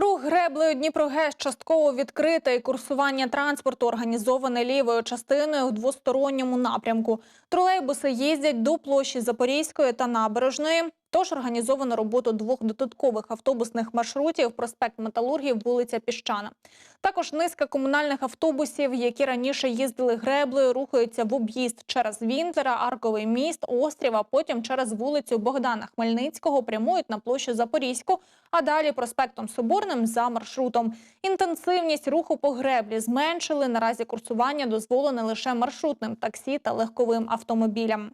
Рух греблею Дніпрогес частково відкрите і курсування транспорту організоване лівою частиною в двосторонньому напрямку. Тролейбуси їздять до площі Запорізької та Набережної. Тож організовано роботу двох додаткових автобусних маршрутів проспект Металургів, вулиця Піщана. Також низка комунальних автобусів, які раніше їздили греблею, рухаються в об'їзд через Вінтера, Арковий міст, Острів, а потім через вулицю Богдана Хмельницького прямують на площу Запорізьку, а далі проспектом Соборним за маршрутом. Інтенсивність руху по греблі зменшили. Наразі курсування дозволене лише маршрутним таксі та легковим автомобілям.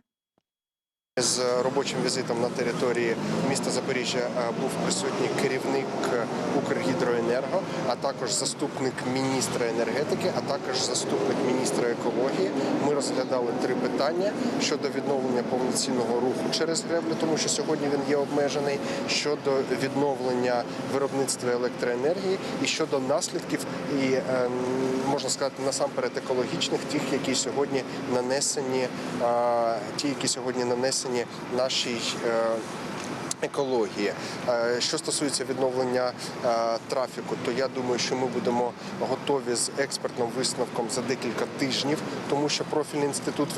З робочим візитом на території міста Запоріжжя е, був присутній керівник Укргідроенерго, а також заступник міністра енергетики, а також заступник міністра екології. Ми розглядали три питання щодо відновлення повноцінного руху через греблю, тому що сьогодні він є обмежений, щодо відновлення виробництва електроенергії і щодо наслідків і ем, можна сказати насамперед екологічних, тих, які сьогодні нанесені, ті, які сьогодні нанесені нашій. е, Екології. Е, Що стосується відновлення е, трафіку, то я думаю, що ми будемо готові з експертним висновком за декілька тижнів, тому що профільний інститут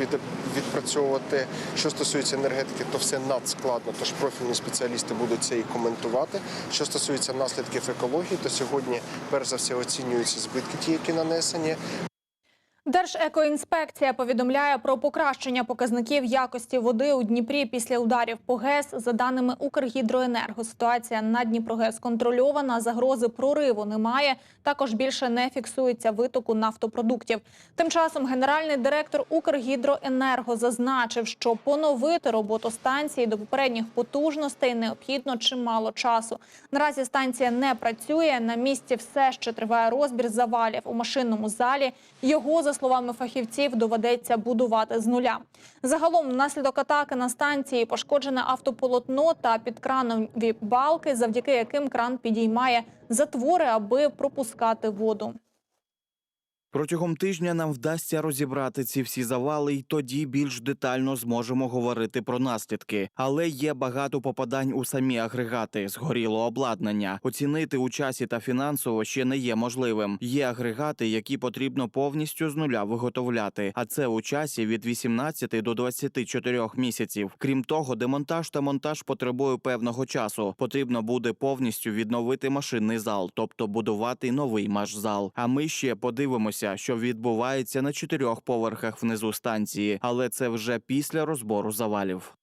відпрацьовувати. Що стосується енергетики, то все надскладно, тож профільні спеціалісти будуть це і коментувати. Що стосується наслідків екології, то сьогодні перш за все оцінюються збитки, ті, які нанесені. Держекоінспекція повідомляє про покращення показників якості води у Дніпрі після ударів по ГЕС. За даними Укргідроенерго, ситуація на Дніпрогес контрольована. Загрози прориву немає. Також більше не фіксується витоку нафтопродуктів. Тим часом генеральний директор Укргідроенерго зазначив, що поновити роботу станції до попередніх потужностей необхідно чимало часу. Наразі станція не працює. На місці все ще триває розбір завалів у машинному залі. Його, за словами фахівців, доведеться будувати з нуля. Загалом, внаслідок атаки на станції пошкоджене автополотно та підкранові балки, завдяки яким кран підіймає затвори, аби пропускати воду. Протягом тижня нам вдасться розібрати ці всі завали, і тоді більш детально зможемо говорити про наслідки. Але є багато попадань у самі агрегати, згоріло обладнання. Оцінити у часі та фінансово ще не є можливим. Є агрегати, які потрібно повністю з нуля виготовляти, а це у часі від 18 до 24 місяців. Крім того, демонтаж та монтаж потребує певного часу. Потрібно буде повністю відновити машинний зал, тобто будувати новий машзал. А ми ще подивимося, що відбувається на чотирьох поверхах внизу станції, але це вже після розбору завалів.